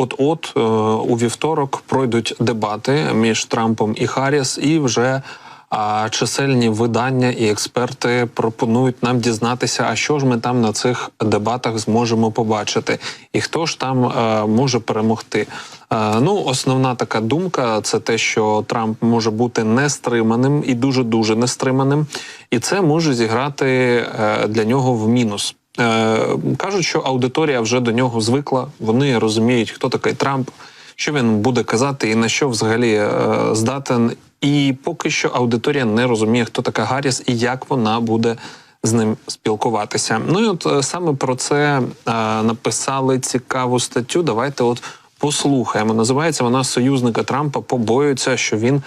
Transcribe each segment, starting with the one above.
от-от е, у вівторок пройдуть дебати між Трампом і Харріс, і вже чисельні видання і експерти пропонують нам дізнатися, а що ж ми там на цих дебатах зможемо побачити, і хто ж там е, може перемогти. Е, ну, основна така думка це те, що Трамп може бути нестриманим і дуже дуже нестриманим, і це може зіграти для нього в мінус. Е, кажуть, що аудиторія вже до нього звикла. Вони розуміють, хто такий Трамп, що він буде казати, і на що взагалі е, здатен. І поки що аудиторія не розуміє, хто така Гарріс і як вона буде з ним спілкуватися. Ну і от е, саме про це написали цікаву статтю. Давайте от послухаємо. Називається вона Союзника Трампа побоюються, що він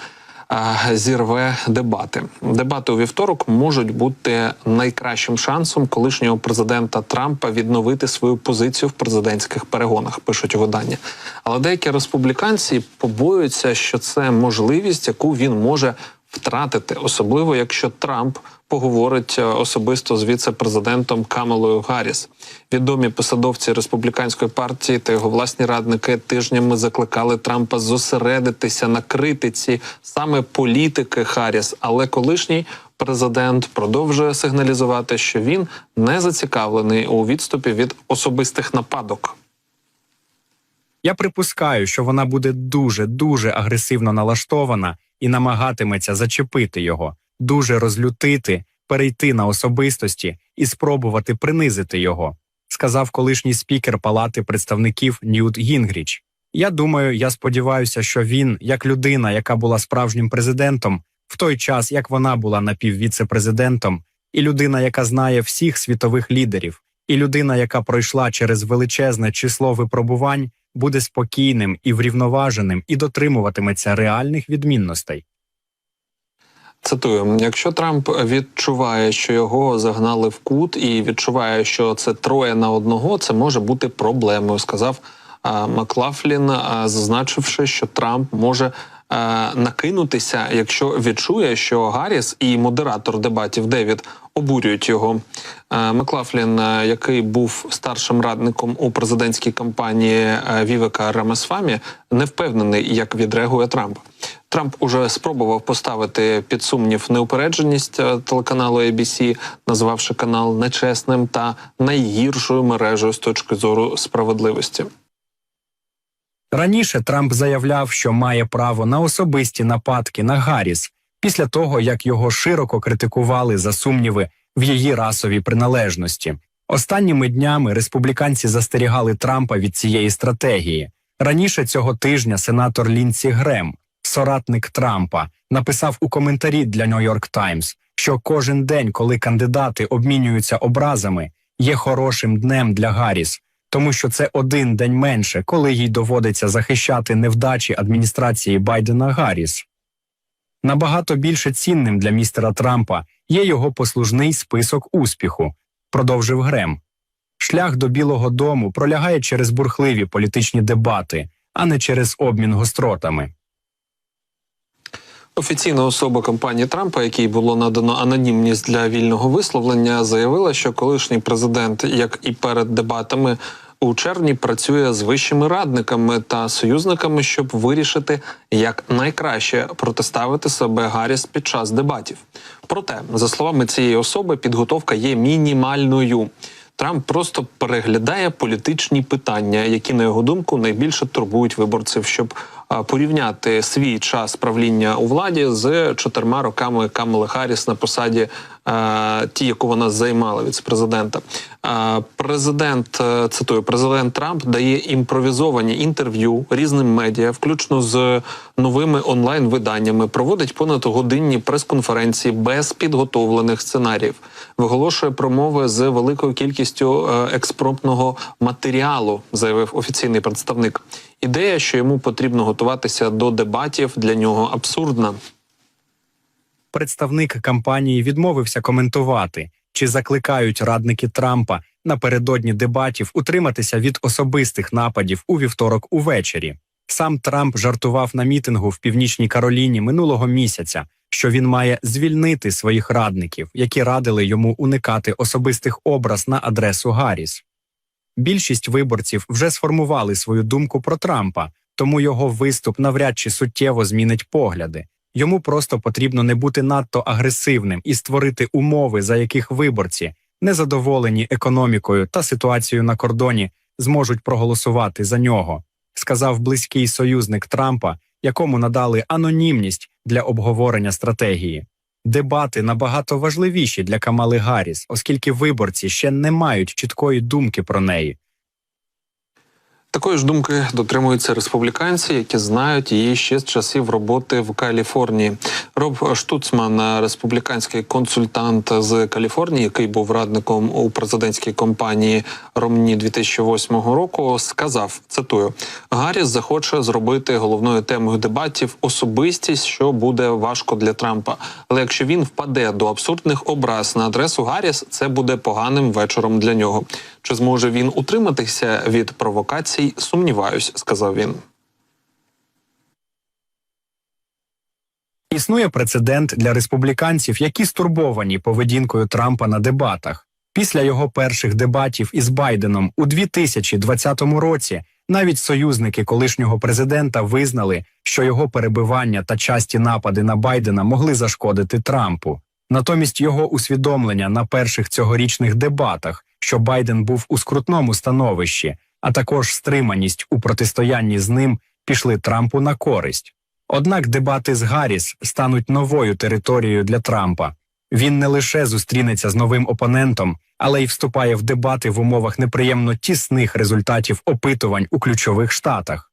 зірве дебати. Дебати у вівторок можуть бути найкращим шансом колишнього президента Трампа відновити свою позицію в президентських перегонах. Пишуть видання. Але деякі республіканці побоюються, що це можливість, яку він може втратити, особливо якщо Трамп поговорить е, особисто з віце-президентом Камелою Гарріс. Відомі посадовці республіканської партії та його власні радники тижнями закликали Трампа зосередитися на критиці саме політики Харріс, але колишній президент продовжує сигналізувати, що він не зацікавлений у відступі від особистих нападок. Я припускаю, що вона буде дуже дуже агресивно налаштована і намагатиметься зачепити його, дуже розлютити, перейти на особистості і спробувати принизити його, сказав колишній спікер Палати представників Ньют Гінгріч. Я думаю, я сподіваюся, що він, як людина, яка була справжнім президентом, в той час як вона була напіввіце-президентом, і людина, яка знає всіх світових лідерів, і людина, яка пройшла через величезне число випробувань, буде спокійним і врівноваженим і дотримуватиметься реальних відмінностей. Цитую: якщо Трамп відчуває, що його загнали в кут, і відчуває, що це троє на одного, це може бути проблемою, сказав Маклафлін, зазначивши, що Трамп може накинутися, якщо відчує, що Гарріс і модератор дебатів Девід обурюють його. Е, Маклафлін, е, який був старшим радником у президентській кампанії е, Вівека Рамасфамі, не впевнений, як відреагує Трамп. Трамп уже спробував поставити під сумнів неупередженість е, телеканалу ABC, назвавши канал нечесним та найгіршою мережею з точки зору справедливості. Раніше Трамп заявляв, що має право на особисті нападки на Гарріс після того, як його широко критикували за сумніви в її расовій приналежності. Останніми днями республіканці застерігали Трампа від цієї стратегії. Раніше цього тижня сенатор Лінсі Грем, соратник Трампа, написав у коментарі для York Times, що кожен день, коли кандидати обмінюються образами, є хорошим днем для Гарріс, тому що це один день менше, коли їй доводиться захищати невдачі адміністрації Байдена Гарріс. Набагато більше цінним для містера Трампа є його послужний список успіху, продовжив Грем. Шлях до Білого Дому пролягає через бурхливі політичні дебати, а не через обмін гостротами. Офіційна особа компанії Трампа, якій було надано анонімність для вільного висловлення, заявила, що колишній президент, як і перед дебатами у червні, працює з вищими радниками та союзниками, щоб вирішити, як найкраще протиставити себе Гарріс під час дебатів. Проте, за словами цієї особи, підготовка є мінімальною. Трамп просто переглядає політичні питання, які на його думку найбільше турбують виборців, щоб порівняти свій час правління у владі з чотирма роками Камали Харріс на посаді, а, ті, яку вона займала віцепрезидента. А, Президент е, цитую, президент Трамп дає імпровізовані інтерв'ю різним медіа, включно з новими онлайн виданнями, проводить понад годинні прес-конференції без підготовлених сценаріїв, виголошує промови з великою кількістю е, експромтного матеріалу, заявив офіційний представник. Ідея, що йому потрібно готуватися до дебатів, для нього абсурдна. Представник кампанії відмовився коментувати, чи закликають радники Трампа напередодні дебатів утриматися від особистих нападів у вівторок увечері. Сам Трамп жартував на мітингу в північній Кароліні минулого місяця, що він має звільнити своїх радників, які радили йому уникати особистих образ на адресу Гарріс. Більшість виборців вже сформували свою думку про Трампа, тому його виступ навряд чи суттєво змінить погляди. Йому просто потрібно не бути надто агресивним і створити умови, за яких виборці, незадоволені економікою та ситуацією на кордоні, зможуть проголосувати за нього, сказав близький союзник Трампа, якому надали анонімність для обговорення стратегії. Дебати набагато важливіші для Камали Гарріс, оскільки виборці ще не мають чіткої думки про неї. Такої ж думки дотримуються республіканці, які знають її ще з часів роботи в Каліфорнії. Роб Штуцман, республіканський консультант з Каліфорнії, який був радником у президентській кампанії Ромні 2008 року, сказав: цитую: Гарріс захоче зробити головною темою дебатів особистість, що буде важко для Трампа. Але якщо він впаде до абсурдних образ на адресу Гарріс, це буде поганим вечором для нього. Чи зможе він утриматися від провокацій? Сумніваюсь, сказав він. Існує прецедент для республіканців, які стурбовані поведінкою Трампа на дебатах. Після його перших дебатів із Байденом у 2020 році навіть союзники колишнього президента визнали, що його перебивання та часті напади на Байдена могли зашкодити Трампу. Натомість його усвідомлення на перших цьогорічних дебатах, що Байден був у скрутному становищі, а також стриманість у протистоянні з ним пішли Трампу на користь. Однак дебати з Гарріс стануть новою територією для Трампа. Він не лише зустрінеться з новим опонентом, але й вступає в дебати в умовах неприємно тісних результатів опитувань у ключових штатах.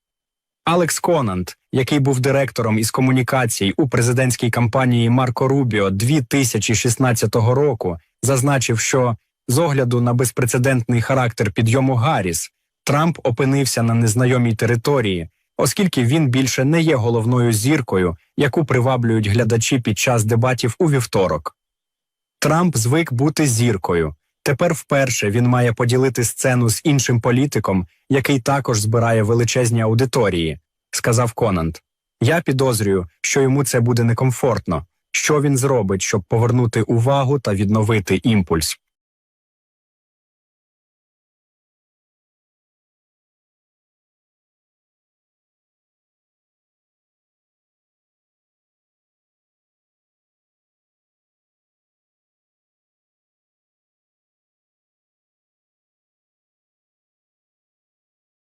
Алекс Конант, який був директором із комунікацій у президентській кампанії Марко Рубіо 2016 року, зазначив, що з огляду на безпрецедентний характер підйому Гарріс, Трамп опинився на незнайомій території, оскільки він більше не є головною зіркою, яку приваблюють глядачі під час дебатів у вівторок. Трамп звик бути зіркою. Тепер вперше він має поділити сцену з іншим політиком, який також збирає величезні аудиторії, сказав Конант. Я підозрюю, що йому це буде некомфортно. Що він зробить, щоб повернути увагу та відновити імпульс?